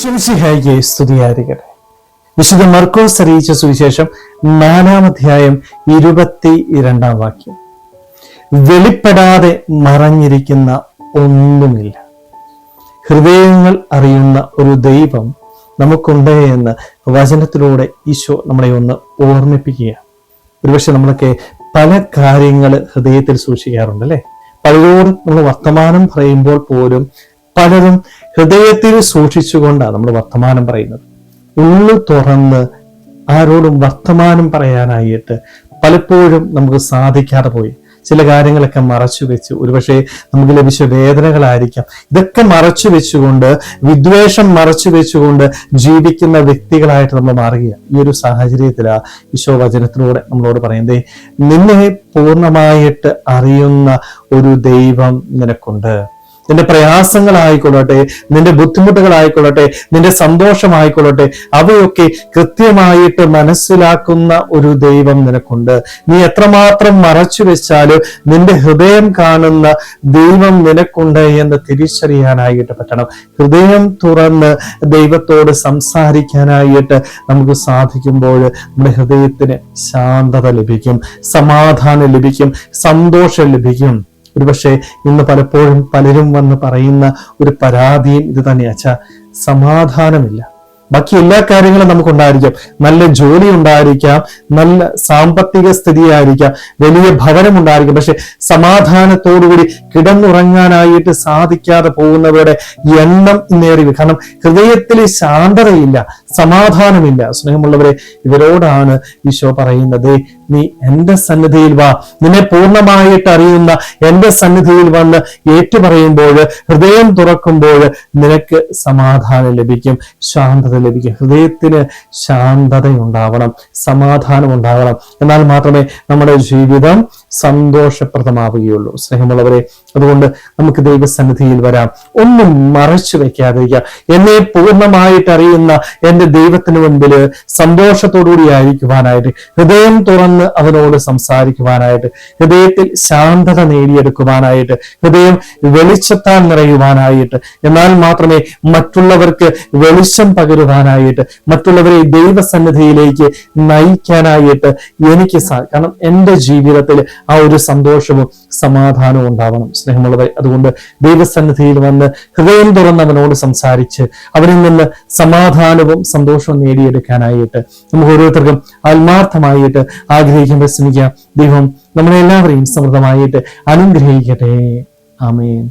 ഈശോമിശിഹായിക്ക് സ്തുതിയായിരിക്കട്ടെ. വിശുദ്ധ മർക്കോസ് അറിയിച്ച സുവിശേഷം നാലാം അധ്യായം ഇരുപത്തി രണ്ടാം വാക്യം. വെളിപ്പെടാതെ മറഞ്ഞിരിക്കുന്ന ഒന്നുമില്ല. ഹൃദയങ്ങൾ അറിയുന്ന ഒരു ദൈവം നമുക്കുണ്ട് എന്ന് വചനത്തിലൂടെ ഈശോ നമ്മളെ ഒന്ന് ഓർമ്മിപ്പിക്കുകയാണ്. ഒരുപക്ഷെ നമ്മളൊക്കെ പല കാര്യങ്ങൾ ഹൃദയത്തിൽ സൂക്ഷിക്കാറുണ്ട് അല്ലെ പലരോടും നമ്മൾ വർത്തമാനം പറയുമ്പോൾ പോലും പലരും ഹൃദയത്തിൽ സൂക്ഷിച്ചുകൊണ്ടാണ് നമ്മൾ വർത്തമാനം പറയുന്നത്. ഉള്ളു തുറന്ന് ആരോടും വർത്തമാനം പറയാനായിട്ട് പലപ്പോഴും നമുക്ക് സാധിക്കാതെ പോയി. ചില കാര്യങ്ങളൊക്കെ മറച്ചു വെച്ച് ഒരുപക്ഷെ നമുക്ക് ലഭിച്ച വേദനകളായിരിക്കാം. ഇതൊക്കെ മറച്ചു വെച്ചുകൊണ്ട് വിദ്വേഷം മറച്ചു വെച്ചുകൊണ്ട് ജീവിക്കുന്ന വ്യക്തികളായിട്ട് നമ്മൾ മാറുകയാണ്. ഈ ഒരു സാഹചര്യത്തിലാണ് ഈശോ വചനത്തിലൂടെ നമ്മളോട് പറയുന്നത് നിന്നെ പൂർണമായിട്ട് അറിയുന്ന ഒരു ദൈവം നിനക്കുണ്ട്. നിന്റെ പ്രയാസങ്ങളായിക്കൊള്ളട്ടെ നിന്റെ ബുദ്ധിമുട്ടുകളായിക്കൊള്ളട്ടെ നിന്റെ സന്തോഷമായിക്കൊള്ളട്ടെ അവയൊക്കെ കൃത്യമായിട്ട് മനസ്സിലാക്കുന്ന ഒരു ദൈവം നിനക്കുണ്ട്. നീ എത്രമാത്രം മറച്ചു വെച്ചാലും നിന്റെ ഹൃദയം കാണുന്ന ദൈവം നിനക്കുണ്ട് എന്ന് തിരിച്ചറിയാനായിട്ട് പറ്റണം. ഹൃദയം തുറന്ന് ദൈവത്തോട് സംസാരിക്കാനായിട്ട് നമുക്ക് സാധിക്കുമ്പോൾ നമ്മുടെ ഹൃദയത്തിന് ശാന്തത ലഭിക്കും സമാധാനം ലഭിക്കും സന്തോഷം ലഭിക്കും. ഒരുപക്ഷെ ഇന്ന് പലപ്പോഴും പലരും വന്ന് പറയുന്ന ഒരു പരാതിയും ഇത് തന്നെയാ. സമാധാനമില്ല. ബാക്കി എല്ലാ കാര്യങ്ങളും നമുക്കുണ്ടായിരിക്കാം. നല്ല ജോലി ഉണ്ടായിരിക്കാം നല്ല സാമ്പത്തിക സ്ഥിതിയായിരിക്കാം വലിയ ഭവനം ഉണ്ടായിരിക്കാം. പക്ഷെ സമാധാനത്തോടുകൂടി കിടന്നുറങ്ങാനായിട്ട് സാധിക്കാതെ പോകുന്നവരുടെ എണ്ണം ഇന്നേറി കാരണം ഹൃദയത്തിൽ ശാന്തതയില്ല. സമാധാനമില്ല. സ്നേഹമുള്ളവരെ ഇവരോടാണ് ഈശോ പറയുന്നത്. നീ എന്റെ സന്നിധിയിൽ വാ. നിന്നെ പൂർണമായിട്ട് അറിയുന്ന എന്റെ സന്നിധിയിൽ വന്ന് ഏറ്റുപറയുമ്പോൾ ഹൃദയം തുറക്കുമ്പോൾ നിനക്ക് സമാധാനം ലഭിക്കും ശാന്തത ലഭിക്കും. ഹൃദയത്തിന് ശാന്തത ഉണ്ടാവണം സമാധാനം ഉണ്ടാവണം. എന്നാൽ മാത്രമേ നമ്മുടെ ജീവിതം സന്തോഷപ്രദമാവുകയുള്ളൂ. സ്നേഹമുള്ളവരെ അതുകൊണ്ട് നമുക്ക് ദൈവസന്നിധിയിൽ വരാം. ഒന്നും മറച്ചു വെക്കാതിരിക്കുക എന്നെ പൂർണമായിട്ട് അറിയുന്ന എന്റെ ദൈവത്തിന് മുൻപിൽ സന്തോഷത്തോടുകൂടി ആയിരിക്കുവാനായിട്ട് ഹൃദയം തുറന്ന് അവനോട് സംസാരിക്കുവാനായിട്ട് ഹൃദയത്തിൽ ശാന്തത നേടിയെടുക്കുവാനായിട്ട് ഹൃദയം വെളിച്ചത്താൽ നിറയുവാനായിട്ട് എന്നാൽ മാത്രമേ മറ്റുള്ളവർക്ക് വെളിച്ചം പകരുവാനായിട്ട് മറ്റുള്ളവരെ ദൈവസന്നിധിയിലേക്ക് നയിക്കാനായിട്ട് എനിക്ക് സാ കാരണം എന്റെ ജീവിതത്തിൽ ആ ഒരു സന്തോഷവും സമാധാനവും ഉണ്ടാവണം സ്നേഹമുള്ളവർ അതുകൊണ്ട് ദൈവസന്നിധിയിൽ വന്ന് ഹൃദയം തുറന്ന് അവനോട് സംസാരിച്ച് അവനിൽ നിന്ന് സമാധാനവും സന്തോഷവും നേടിയെടുക്കാനായിട്ട് നമുക്ക് ഓരോരുത്തർക്കും ആത്മാർത്ഥമായിട്ട് ആഗ്രഹിക്കുമ്പോൾ ശ്രമിക്കാം ദൈവം നമ്മളെല്ലാവരെയും സമൃദ്ധമായിട്ട് അനുഗ്രഹിക്കട്ടെ. ആമേൻ.